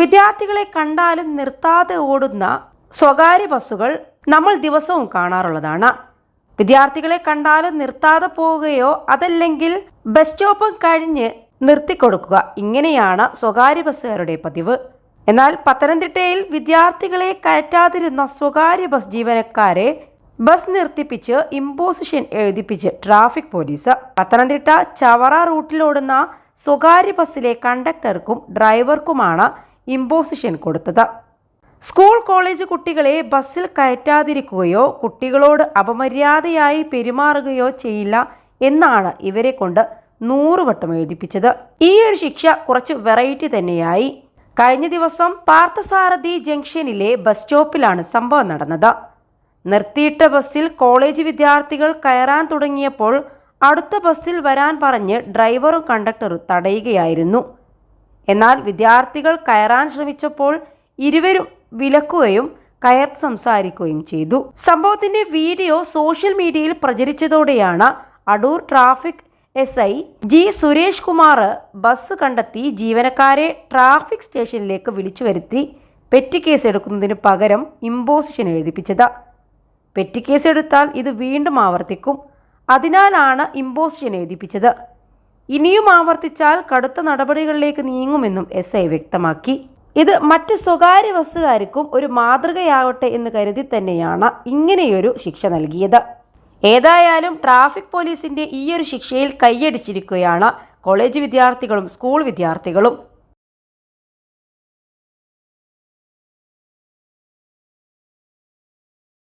വിദ്യാർത്ഥികളെ കണ്ടാലും നിർത്താതെ ഓടുന്ന സ്വകാര്യ ബസ്സുകൾ നമ്മൾ ദിവസവും കാണാറുള്ളതാണ്. വിദ്യാർത്ഥികളെ കണ്ടാലും നിർത്താതെ പോവുകയോ അതല്ലെങ്കിൽ ബസ് സ്റ്റോപ്പ് കഴിഞ്ഞ് നിർത്തിക്കൊടുക്കുക ഇങ്ങനെയാണ് സ്വകാര്യ ബസ്സുകാരുടെ പതിവ്. എന്നാൽ പത്തനംതിട്ടയിൽ വിദ്യാർത്ഥികളെ കയറ്റാതിരുന്ന സ്വകാര്യ ബസ് ജീവനക്കാരെ ബസ് നിർത്തിപ്പിച്ച് ഇമ്പോസിഷൻ എഴുതിപ്പിച്ച് ട്രാഫിക് പോലീസ്. പത്തനംതിട്ട ചവറ റൂട്ടിലോടുന്ന സ്വകാര്യ ബസ്സിലെ കണ്ടക്ടർക്കും ഡ്രൈവർക്കുമാണ് ഇമ്പോസിഷൻ കൊടുത്തത്. സ്കൂൾ കോളേജ് കുട്ടികളെ ബസ്സിൽ കയറ്റാതിരിക്കുകയോ കുട്ടികളോട് അപമര്യാദയായി പെരുമാറുകയോ ചെയ്യില്ല എന്നാണ് ഇവരെ കൊണ്ട് നൂറുവട്ടം എഴുതിപ്പിച്ചത്. ഈ ഒരു ശിക്ഷ കുറച്ച് വെറൈറ്റി തന്നെയായി. കഴിഞ്ഞ ദിവസം പാർത്ഥസാരഥി ജംഗ്ഷനിലെ ബസ് സ്റ്റോപ്പിലാണ് സംഭവം നടന്നത്. നിർത്തിയിട്ട ബസ്സിൽ കോളേജ് വിദ്യാർത്ഥികൾ കയറാൻ തുടങ്ങിയപ്പോൾ അടുത്ത ബസ്സിൽ വരാൻ പറഞ്ഞ് ഡ്രൈവറും കണ്ടക്ടറും തടയുകയായിരുന്നു. എന്നാൽ വിദ്യാർത്ഥികൾ കയറാൻ ശ്രമിച്ചപ്പോൾ ഇരുവരും വിലക്കുകയും കയർത്ത് സംസാരിക്കുകയും ചെയ്തു. സംഭവത്തിന്റെ വീഡിയോ സോഷ്യൽ മീഡിയയിൽ പ്രചരിച്ചതോടെയാണ് Adoor traffic S I G Suresh Kumar bus കണ്ടെത്തി ജീവനക്കാരെ ട്രാഫിക് സ്റ്റേഷനിലേക്ക് വിളിച്ചു വരുത്തി പെറ്റി കേസ് എടുക്കുന്നതിന് പകരം ഇമ്പോസിഷൻ എഴുതിപ്പിച്ചത്. പെറ്റി കേസ് എടുത്താൽ ഇത് വീണ്ടും ആവർത്തിക്കും. അതിനാലാണ് ഇമ്പോസിഷൻ എഴുതിപ്പിച്ചത്. ഇനിയും ആവർത്തിച്ചാൽ കടുത്ത നടപടികളിലേക്ക് നീങ്ങുമെന്നും എസ് ഐ വ്യക്തമാക്കി. ഇത് മറ്റ് സ്വകാര്യ ബസ്സുകാർക്കും ഒരു മാതൃകയാവട്ടെ എന്ന് കരുതി തന്നെയാണ് ഇങ്ങനെയൊരു ശിക്ഷ നൽകിയത്. ഏതായാലും ട്രാഫിക് പോലീസിന്റെ ഈയൊരു ശിക്ഷയിൽ കൈയടിച്ചിരിക്കുകയാണ് കോളേജ് വിദ്യാർത്ഥികളും സ്കൂൾ വിദ്യാർത്ഥികളും.